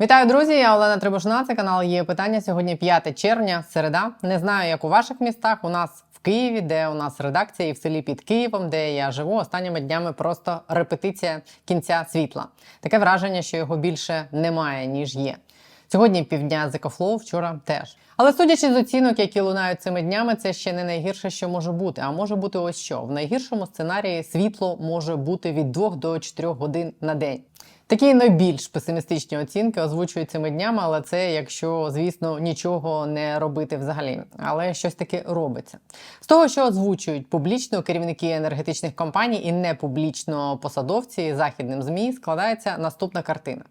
Вітаю, друзі! Я Олена Трибушна. Це канал є питання. Сьогодні 5 червня, середа. Не знаю, як у ваших містах. У нас в Києві, де у нас редакція, і в селі під Києвом, де я живу. Останніми днями просто репетиція кінця світла. Таке враження, що його більше немає ніж є. Сьогодні півдня Зекофлоу, вчора теж. Але судячи з оцінок, які лунають цими днями, це ще не найгірше, що може бути. А може бути ось що в найгіршому сценарії світло може бути від 2 до 4 годин на день. Такі найбільш песимістичні оцінки озвучують цими днями, але це якщо, звісно, нічого не робити взагалі. Але щось таке робиться. З того, що озвучують публічно керівники енергетичних компаній і не публічно посадовці західним змі, складається наступна картина.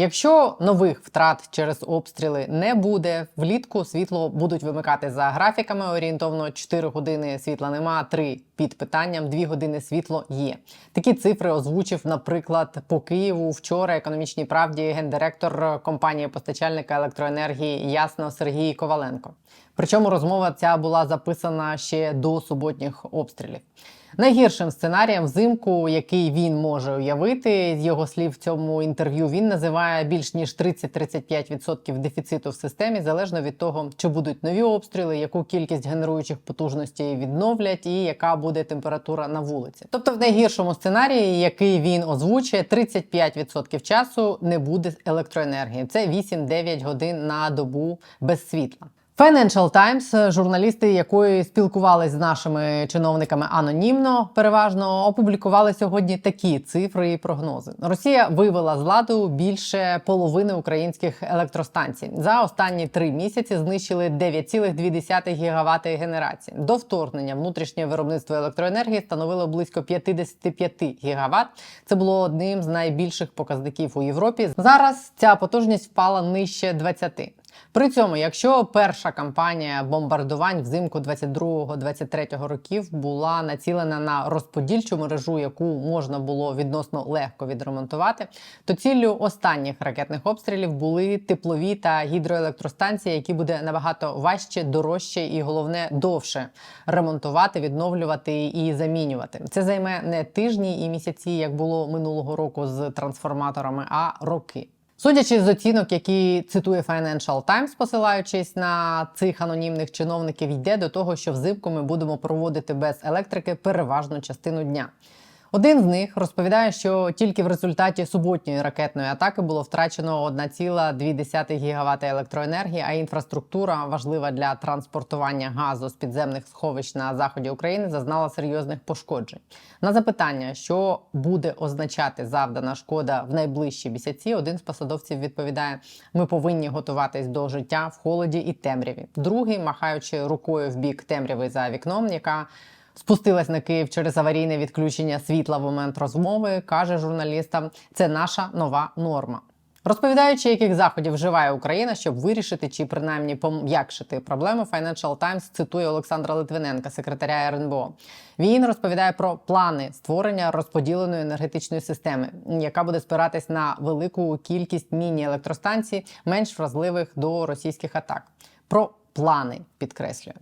Якщо нових втрат через обстріли не буде, влітку світло будуть вимикати за графіками. Орієнтовно 4 години світла нема, 3 під питанням, 2 години світло є. Такі цифри озвучив, наприклад, по Києву вчора економічній правді гендиректор компанії постачальника електроенергії Ясно Сергій Коваленко. Причому розмова ця була записана ще до суботніх обстрілів. Найгіршим сценарієм взимку, який він може уявити, з його слів в цьому інтерв'ю, він називає більш ніж 30-35% дефіциту в системі, залежно від того, чи будуть нові обстріли, яку кількість генеруючих потужностей відновлять, і яка буде температура на вулиці. Тобто, в найгіршому сценарії, який він озвучує, 35% часу не буде електроенергії. Це 8-9 годин на добу без світла. Financial Times, журналісти якої спілкувалися з нашими чиновниками анонімно, переважно опублікували сьогодні такі цифри і прогнози. Росія вивела з ладу більше половини українських електростанцій. За останні три місяці знищили 9,2 гігавати генерації. До вторгнення внутрішнє виробництво електроенергії становило близько 55 гігават. Це було одним з найбільших показників у Європі. Зараз ця потужність впала нижче 20. При цьому, якщо перша кампанія бомбардувань взимку 22-23 років була націлена на розподільчу мережу, яку можна було відносно легко відремонтувати, то ціллю останніх ракетних обстрілів були теплові та гідроелектростанції, які буде набагато важче, дорожче і головне довше ремонтувати, відновлювати і замінювати. Це займе не тижні і місяці, як було минулого року з трансформаторами, а роки. Судячи з оцінок, які цитує Financial Times, посилаючись на цих анонімних чиновників, йде до того, що взимку ми будемо проводити без електрики переважну частину дня. Один з них розповідає, що тільки в результаті суботньої ракетної атаки було втрачено 1,2 гігавати електроенергії, а інфраструктура, важлива для транспортування газу з підземних сховищ на заході України, зазнала серйозних пошкоджень. На запитання, що буде означати завдана шкода в найближчі місяці, один з посадовців відповідає: ми повинні готуватись до життя в холоді і темряві. Другий, махаючи рукою в бік темряви за вікном, яка спустилась на Київ через аварійне відключення світла в момент розмови, каже журналістам: це наша нова норма. Розповідаючи, яких заходів вживає Україна, щоб вирішити чи принаймні пом'якшити проблему, Financial Times цитує Олександра Литвиненка, секретаря РНБО. Він розповідає про плани створення розподіленої енергетичної системи, яка буде спиратись на велику кількість міні-електростанцій, менш вразливих до російських атак. Про плани підкреслює.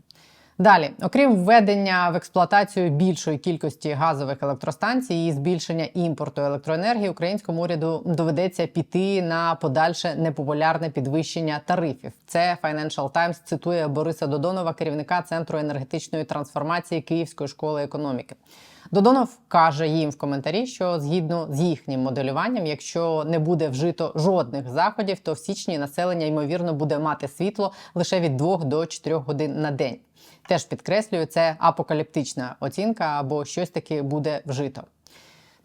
Далі, окрім введення в експлуатацію більшої кількості газових електростанцій і збільшення імпорту електроенергії, українському уряду доведеться піти на подальше непопулярне підвищення тарифів. Це Financial Times цитує Бориса Додонова, керівника центру енергетичної трансформації Київської школи економіки. Додонов каже їм в коментарі, що згідно з їхнім моделюванням, якщо не буде вжито жодних заходів, то в січні населення ймовірно буде мати світло лише від 2 до 4 годин на день. Теж підкреслюю, це апокаліптична оцінка або щось таке буде вжито.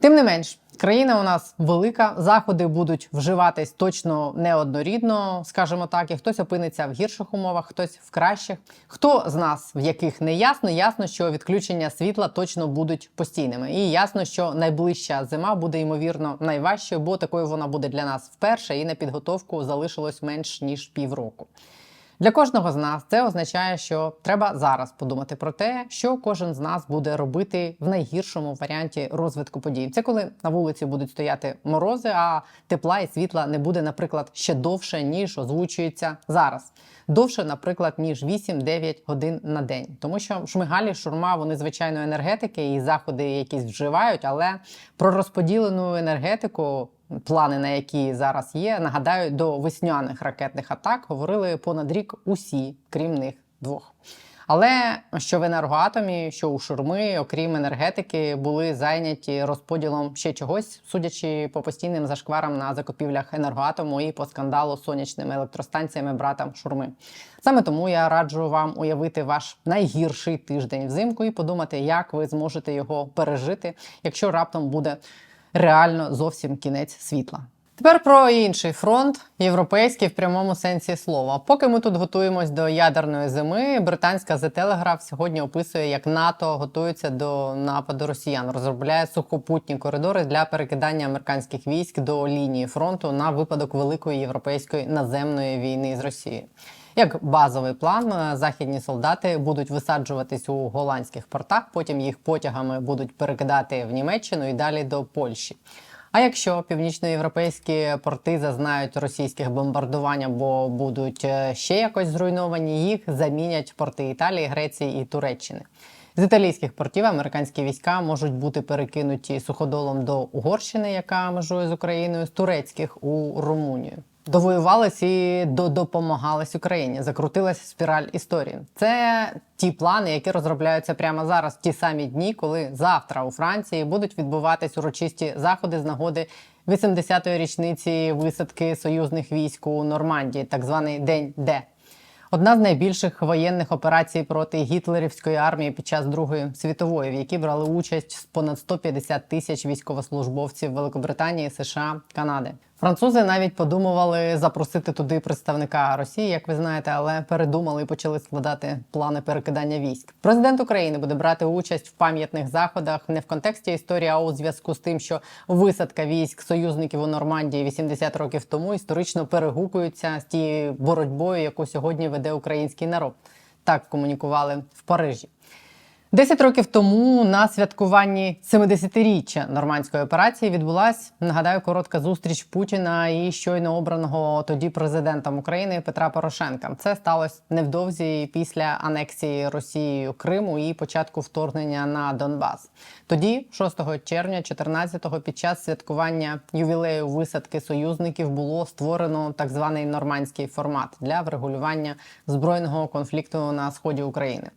Тим не менш, країна у нас велика, заходи будуть вживатись точно неоднорідно, скажімо так, і хтось опиниться в гірших умовах, хтось в кращих. Хто з нас, в яких не ясно, ясно, що відключення світла точно будуть постійними. І ясно, що найближча зима буде ймовірно найважчою, бо такою вона буде для нас вперше, і на підготовку залишилось менш ніж півроку. Для кожного з нас це означає, що треба зараз подумати про те, що кожен з нас буде робити в найгіршому варіанті розвитку подій. Це коли на вулиці будуть стояти морози, а тепла і світла не буде, наприклад, ще довше ніж озвучується зараз. Довше, наприклад, ніж 8-9 годин на день, тому що шмигалі, шурма, вони звичайно енергетики і заходи якісь вживають, але про розподілену енергетику плани на які зараз є. Нагадаю, до весняних ракетних атак говорили понад рік усі, крім них двох. Але що в енергоатомі, що у шурми, окрім енергетики, були зайняті розподілом ще чогось, судячи по постійним зашкварам на закупівлях енергоатому і по скандалу з сонячними електростанціями братам шурми. Саме тому я раджу вам уявити ваш найгірший тиждень взимку і подумати, як ви зможете його пережити, якщо раптом буде реально зовсім кінець світла. Тепер про інший фронт, європейський в прямому сенсі слова. Поки ми тут готуємось до ядерної зими, британська The Telegraph сьогодні описує, як НАТО готується до нападу росіян, розробляє сухопутні коридори для перекидання американських військ до лінії фронту на випадок великої європейської наземної війни з Росією. Як базовий план, е, західні солдати будуть висаджуватись у голландських портах, потім їх потягами будуть перекидати в Німеччину і далі до Польщі. А якщо північноєвропейські порти зазнають російських бомбардувань або будуть е, ще якось зруйновані, їх замінять порти Італії, Греції і Туреччини. З італійських портів американські війська можуть бути перекинуті суходолом до Угорщини, яка межує з Україною, з турецьких у Румунію. Довоювались і додопомагались Україні. Закрутилась спіраль історії. Це ті плани, які розробляються прямо зараз, ті самі дні, коли завтра у Франції будуть відбуватись урочисті заходи з нагоди 80-ї річниці висадки союзних військ у Нормандії, так званий День Д. Одна з найбільших воєнних операцій проти гітлерівської армії під час Другої світової, в якій брали участь понад 150 тисяч військовослужбовців Великобританії, США, Канади. Французи навіть подумували запросити туди представника Росії, як ви знаєте, але передумали і почали складати плани перекидання військ. Президент України буде брати участь в пам'ятних заходах не в контексті історії, а у зв'язку з тим, що висадка військ союзників у Нормандії 80 років тому історично перегукуються з тією боротьбою, яку сьогодні веде український народ. Так комунікували в Парижі. Десять років тому на святкуванні 70-річчя нормандської операції відбулась, нагадаю, коротка зустріч Путіна і щойно обраного тоді президентом України Петра Порошенка. Це сталося невдовзі після анексії Росією Криму і початку вторгнення на Донбас. Тоді, 6 червня 14-го, під час святкування ювілею висадки союзників було створено так званий нормандський формат для врегулювання збройного конфлікту на сході України.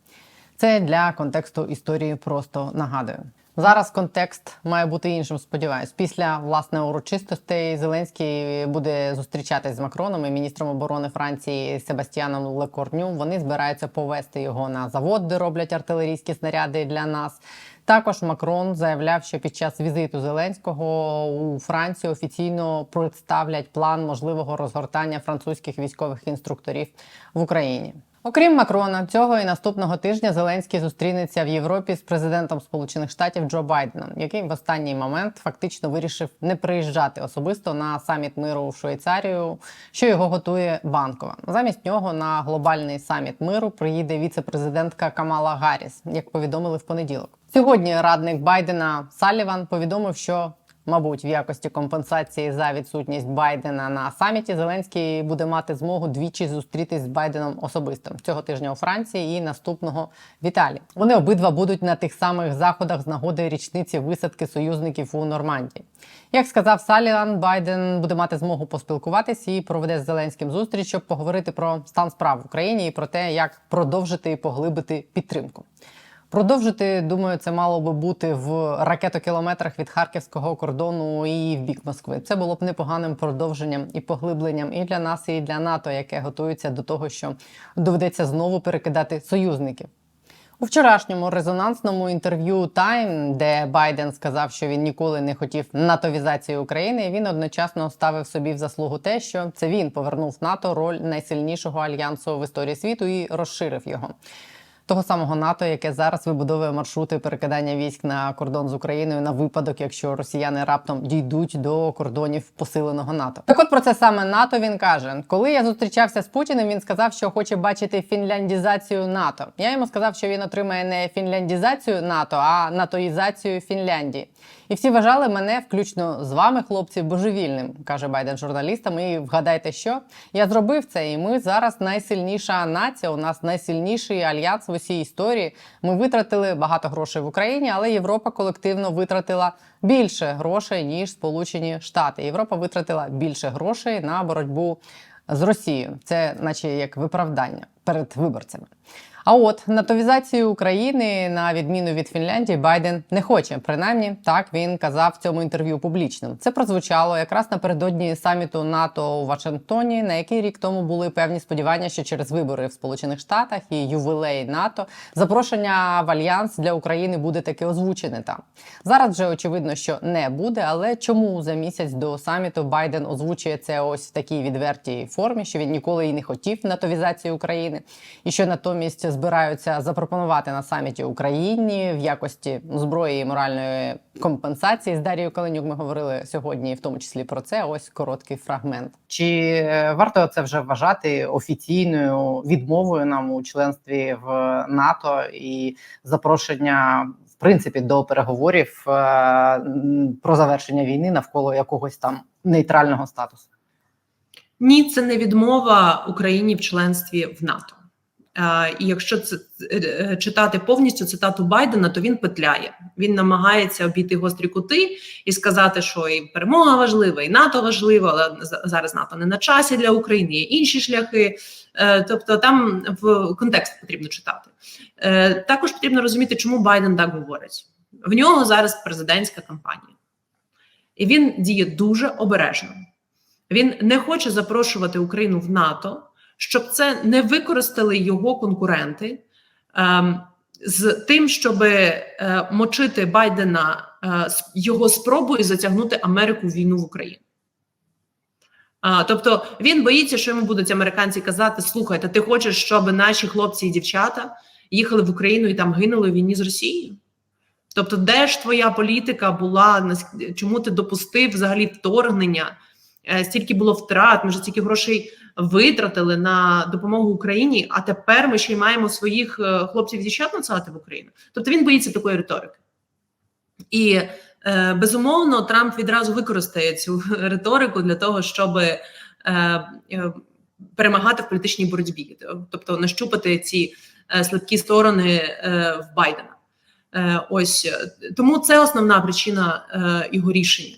Це для контексту історії просто нагадую. Зараз контекст має бути іншим. Сподіваюсь, після власне урочистостей Зеленський буде зустрічатись з Макроном і міністром оборони Франції Себастьяном Лекорню. Вони збираються повести його на завод, де роблять артилерійські снаряди для нас. Також Макрон заявляв, що під час візиту Зеленського у Францію офіційно представлять план можливого розгортання французьких військових інструкторів в Україні. Окрім Макрона, цього і наступного тижня Зеленський зустрінеться в Європі з президентом Сполучених Штатів Джо Байденом, який в останній момент фактично вирішив не приїжджати особисто на саміт миру в Швейцарію, що його готує банкова. Замість нього на глобальний саміт миру приїде віце-президентка Камала Гарріс, як повідомили в понеділок. Сьогодні радник Байдена Саліван повідомив, що Мабуть, в якості компенсації за відсутність Байдена на саміті Зеленський буде мати змогу двічі зустрітись з Байденом особисто цього тижня у Франції і наступного в Італії. Вони обидва будуть на тих самих заходах з нагоди річниці висадки союзників у Нормандії. Як сказав Саліван, Байден буде мати змогу поспілкуватись і проведе з Зеленським зустріч, щоб поговорити про стан справ в Україні і про те, як продовжити і поглибити підтримку. Продовжити, думаю, це мало би бути в ракетокілометрах від харківського кордону і в бік Москви. Це було б непоганим продовженням і поглибленням і для нас, і для НАТО, яке готується до того, що доведеться знову перекидати союзників. У вчорашньому резонансному інтерв'ю Time, де Байден сказав, що він ніколи не хотів натовізації України, він одночасно ставив собі в заслугу те, що це він повернув НАТО роль найсильнішого альянсу в історії світу і розширив його того самого НАТО, яке зараз вибудовує маршрути перекидання військ на кордон з Україною на випадок, якщо росіяни раптом дійдуть до кордонів посиленого НАТО. Так, от про це саме НАТО він каже: коли я зустрічався з Путіним, він сказав, що хоче бачити фінляндізацію НАТО. Я йому сказав, що він отримає не фінляндізацію НАТО, а натоїзацію Фінляндії. І всі вважали мене, включно з вами, хлопці, божевільним, каже Байден журналістам. І вгадайте, що я зробив це, і ми зараз найсильніша нація. У нас найсильніший альянс в усій історії. Ми витратили багато грошей в Україні, але Європа колективно витратила більше грошей ніж Сполучені Штати. Європа витратила більше грошей на боротьбу з Росією. Це, наче як виправдання перед виборцями. А от натовізацію України, на відміну від Фінляндії, Байден не хоче. Принаймні, так він казав в цьому інтерв'ю публічно. Це прозвучало якраз напередодні саміту НАТО у Вашингтоні, на який рік тому були певні сподівання, що через вибори в Сполучених Штатах і ювілей НАТО запрошення в альянс для України буде таки озвучене там. Зараз вже очевидно, що не буде. Але чому за місяць до саміту Байден озвучує це ось в такій відвертій формі, що він ніколи і не хотів натовізації України, і що натомість збираються запропонувати на саміті Україні в якості зброї і моральної компенсації з Дарією Каленюк. Ми говорили сьогодні, в тому числі про це. Ось короткий фрагмент. Чи е, варто це вже вважати офіційною відмовою нам у членстві в НАТО і запрошення? В принципі, до переговорів е, про завершення війни навколо якогось там нейтрального статусу. Ні, це не відмова Україні в членстві в НАТО. Е, І якщо це е, читати повністю цитату Байдена, то він петляє. Він намагається обійти гострі кути і сказати, що і перемога важлива, і НАТО важливо, але за- зараз НАТО не на часі для України, є інші шляхи. Е, Тобто, там в контекст потрібно читати. Е, Також потрібно розуміти, чому Байден так говорить. В нього зараз президентська кампанія, і він діє дуже обережно. Він не хоче запрошувати Україну в НАТО, щоб це не використали його конкуренти ем, з тим, щоб е, мочити Байдена е, його спробою затягнути Америку в війну в Україну. А, тобто він боїться, що йому будуть американці казати: слухайте, ти хочеш, щоб наші хлопці і дівчата їхали в Україну і там гинули в війні з Росією? Тобто, де ж твоя політика була? Чому ти допустив взагалі вторгнення? Е, Стільки було втрат, ми ж стільки грошей витратили на допомогу Україні, а тепер ми ще й маємо своїх е, хлопців і дівчат надсилати в Україну. Тобто він боїться такої риторики. І е, безумовно Трамп відразу використає цю риторику для того, щоб перемагати в політичній боротьбі, тобто нащупати ці слабкі сторони в Байдена. Ось тому це основна причина його рішення,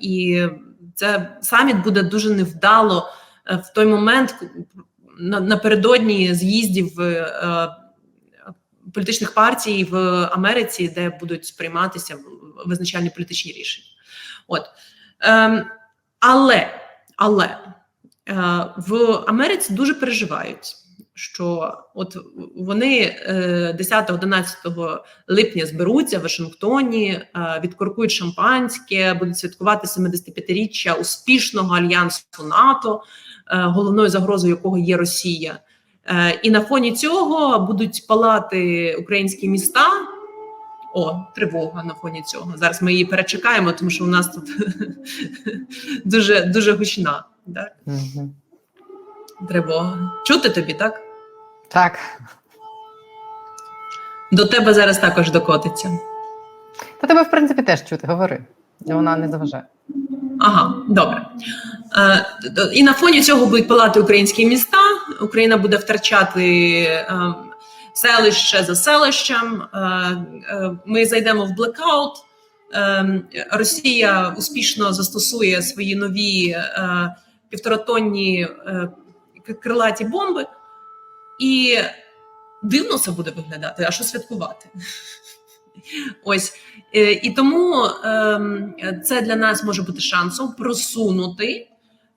і це саміт буде дуже невдало е, в той момент напередодні з'їздів е, політичних партій в Америці, де будуть сприйматися визначальні політичні рішення. От ем, але але е, в Америці дуже переживають. Що от вони е, 10-11 липня зберуться в Вашингтоні, е, відкоркують шампанське, будуть святкувати 75-річчя успішного альянсу НАТО, е, головною загрозою якого є Росія. Е, І на фоні цього будуть палати українські міста. О, тривога на фоні цього. Зараз ми її перечекаємо, тому що у нас тут дуже дуже гучна. Так? Угу. Тривога. Чути тобі, так? Так, До тебе зараз також докотиться. та тебе в принципі теж чути. Говори, вона не заважає. Ага, добре. Е, і на фоні цього будуть палати українські міста. Україна буде втрачати е, селище за селищем. Е, е, ми зайдемо в блекаут. Е, Росія успішно застосує свої нові е, півторатонні е, крилаті бомби, і дивно це буде виглядати. А що святкувати? Ось Е, І тому ем, це для нас може бути шансом просунути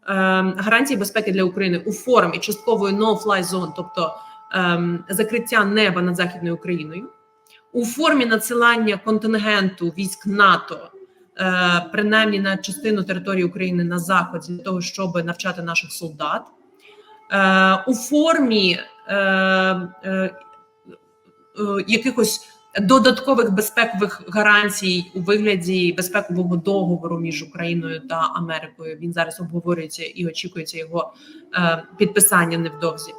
ем, гарантії безпеки для України у формі часткової no-fly zone, тобто ем, закриття неба над західною Україною, у формі надсилання контингенту військ НАТО, е, принаймні на частину території України на заход для того, щоб навчати наших солдат, е, у формі якихось додаткових безпекових гарантій у вигляді безпекового договору між Україною та Америкою. Він зараз обговорюється і очікується його е, підписання невдовзі.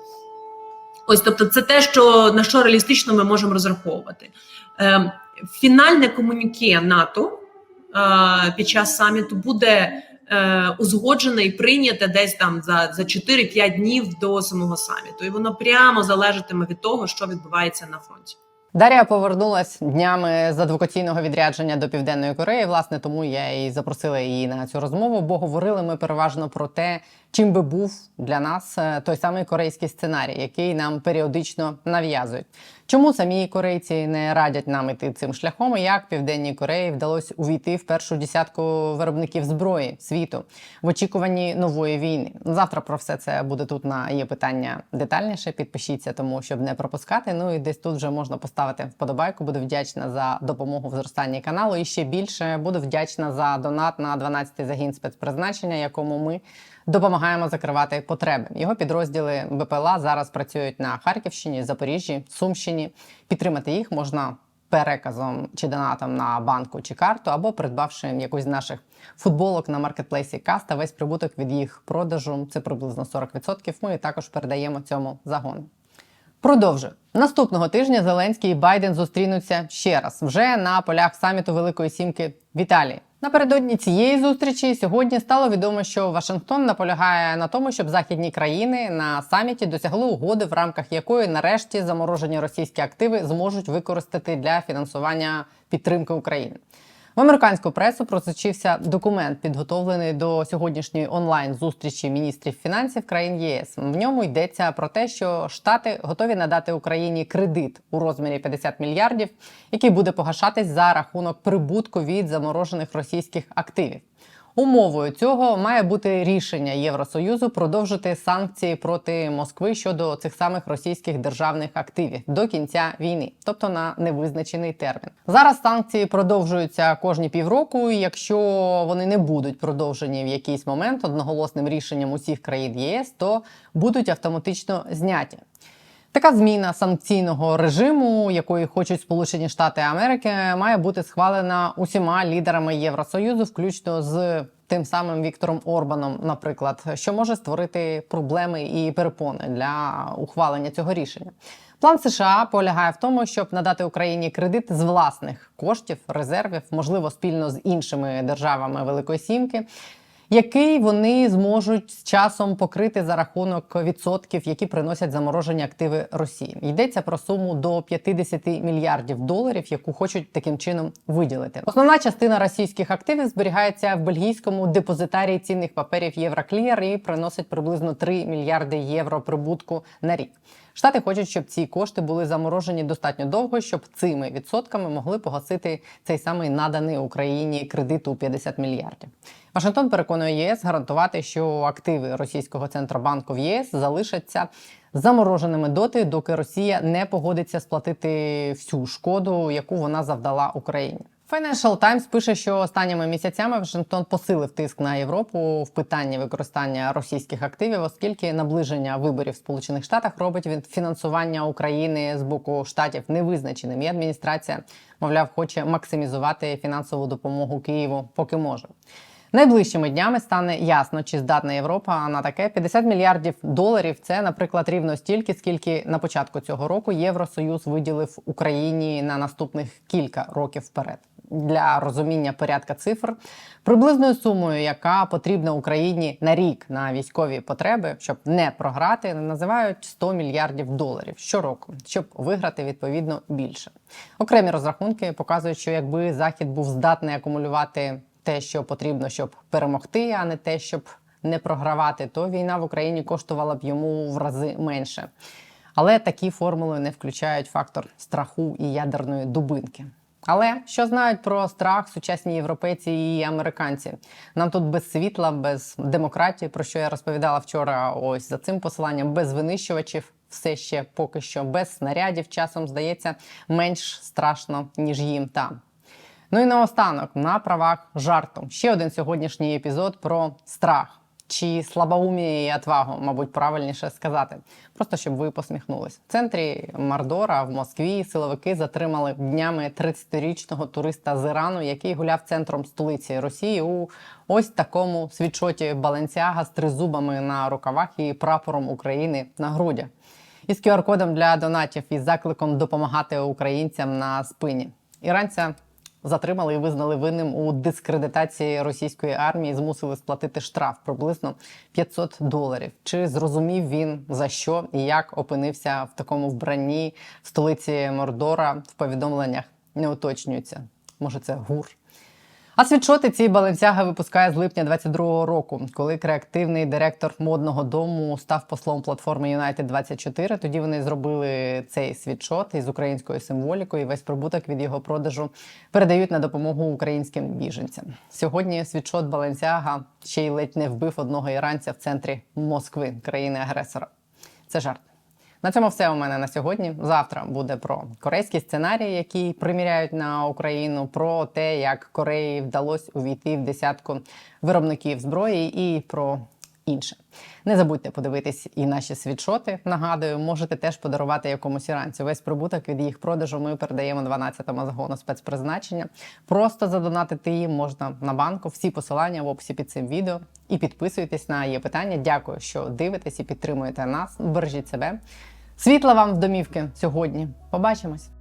Ось, тобто, це те, що на що реалістично ми можемо розраховувати. Е, фінальне комуніке НАТО е, під час саміту буде е, узгоджене і прийняте десь там за, за 4-5 днів до самого саміту. І воно прямо залежатиме від того, що відбувається на фронті. Дар'я повернулась днями з адвокаційного відрядження до Південної Кореї. Власне, тому я і запросила її на цю розмову, бо говорили ми переважно про те, чим би був для нас е, той самий корейський сценарій, який нам періодично нав'язують. Чому самі корейці не радять нам іти цим шляхом? І як Південній Кореї вдалося увійти в першу десятку виробників зброї світу в очікуванні нової війни? Завтра про все це буде тут на є питання детальніше. Підпишіться, тому щоб не пропускати. Ну і десь тут вже можна поставити вподобайку. Буду вдячна за допомогу в зростанні каналу. І ще більше буду вдячна за донат на 12-й загін спецпризначення, якому ми допомагаємо закривати потреби. Його підрозділи БПЛА зараз працюють на Харківщині, Запоріжжі, Сумщині. Підтримати їх можна переказом чи донатом на банку чи карту, або придбавши якусь з наших футболок на маркетплейсі Каста. Весь прибуток від їх продажу це приблизно 40%. Ми також передаємо цьому загону. Продовжую. Наступного тижня Зеленський і Байден зустрінуться ще раз вже на полях саміту Великої Сімки в Італії. Напередодні цієї зустрічі сьогодні стало відомо, що Вашингтон наполягає на тому, щоб західні країни на саміті досягли угоди, в рамках якої нарешті заморожені російські активи зможуть використати для фінансування підтримки України. Американську пресу просочився документ, підготовлений до сьогоднішньої онлайн зустрічі міністрів фінансів країн ЄС. В ньому йдеться про те, що Штати готові надати Україні кредит у розмірі 50 мільярдів, який буде погашатись за рахунок прибутку від заморожених російських активів. Умовою цього має бути рішення Євросоюзу продовжити санкції проти Москви щодо цих самих російських державних активів до кінця війни, тобто на невизначений термін. Зараз санкції продовжуються кожні півроку. і Якщо вони не будуть продовжені в якийсь момент одноголосним рішенням усіх країн ЄС, то будуть автоматично зняті. Така зміна санкційного режиму, якої хочуть Сполучені Штати Америки, має бути схвалена усіма лідерами Євросоюзу, включно з тим самим Віктором Орбаном, наприклад, що може створити проблеми і перепони для ухвалення цього рішення. План США полягає в тому, щоб надати Україні кредит з власних коштів, резервів, можливо, спільно з іншими державами Великої Сімки який вони зможуть з часом покрити за рахунок відсотків, які приносять заморожені активи Росії. Йдеться про суму до 50 мільярдів доларів, яку хочуть таким чином виділити. Основна частина російських активів зберігається в бельгійському депозитарії цінних паперів Євроклір і приносить приблизно 3 мільярди євро прибутку на рік. Штати хочуть, щоб ці кошти були заморожені достатньо довго, щоб цими відсотками могли погасити цей самий наданий Україні кредит у 50 мільярдів. Вашингтон переконує ЄС гарантувати, що активи російського центробанку в ЄС залишаться замороженими доти, доки Росія не погодиться сплатити всю шкоду, яку вона завдала Україні. Financial Times пише, що останніми місяцями Вашингтон посилив тиск на Європу в питанні використання російських активів, оскільки наближення виборів в Сполучених Штатах робить від фінансування України з боку штатів невизначеним. І адміністрація, мовляв, хоче максимізувати фінансову допомогу Києву, поки може. Найближчими днями стане ясно, чи здатна Європа на таке 50 мільярдів доларів. Це, наприклад, рівно стільки, скільки на початку цього року Євросоюз виділив Україні на наступних кілька років вперед. Для розуміння порядка цифр приблизною сумою, яка потрібна Україні на рік на військові потреби, щоб не програти, називають 100 мільярдів доларів щороку, щоб виграти відповідно більше. Окремі розрахунки показують, що якби захід був здатний акумулювати те, що потрібно, щоб перемогти, а не те, щоб не програвати, то війна в Україні коштувала б йому в рази менше. Але такі формули не включають фактор страху і ядерної дубинки. Але що знають про страх сучасні європейці і американці? Нам тут без світла, без демократії, про що я розповідала вчора. Ось за цим посиланням, без винищувачів, все ще поки що без снарядів. Часом здається менш страшно ніж їм там. Ну і наостанок на правах жарту. Ще один сьогоднішній епізод про страх. Чи слабоумі і отвагу, мабуть, правильніше сказати, просто щоб ви посміхнулись. В центрі Мардора в Москві силовики затримали днями 30-річного туриста з Ірану, який гуляв центром столиці Росії у ось такому світшоті Баленсіага з тризубами на рукавах і прапором України на грудях. Із QR-кодом для донатів і закликом допомагати українцям на спині. Іранця затримали і визнали винним у дискредитації російської армії, змусили сплатити штраф приблизно 500 доларів. Чи зрозумів він за що і як опинився в такому вбранні в столиці Мордора? В повідомленнях не уточнюється. Може, це гур. А світшоти ці Баленсяга випускає з липня 22-го року, коли креативний директор модного дому став послом платформи United 24 Тоді вони зробили цей світшот із українською символікою. і Весь прибуток від його продажу передають на допомогу українським біженцям. Сьогодні світшот Баленсяга ще й ледь не вбив одного іранця в центрі Москви, країни-агресора. Це жарт. На цьому все у мене на сьогодні. Завтра буде про корейські сценарії, які приміряють на Україну, про те, як Кореї вдалося увійти в десятку виробників зброї, і про інше. Не забудьте подивитись і наші світшоти. Нагадую, можете теж подарувати якомусь іранцю. Весь прибуток від їх продажу ми передаємо 12-му загону спецпризначення. Просто задонатити їм можна на банку. Всі посилання в описі під цим відео. І підписуйтесь на є питання. Дякую, що дивитесь і підтримуєте нас. Бережіть себе. Світла вам в домівки сьогодні. Побачимось!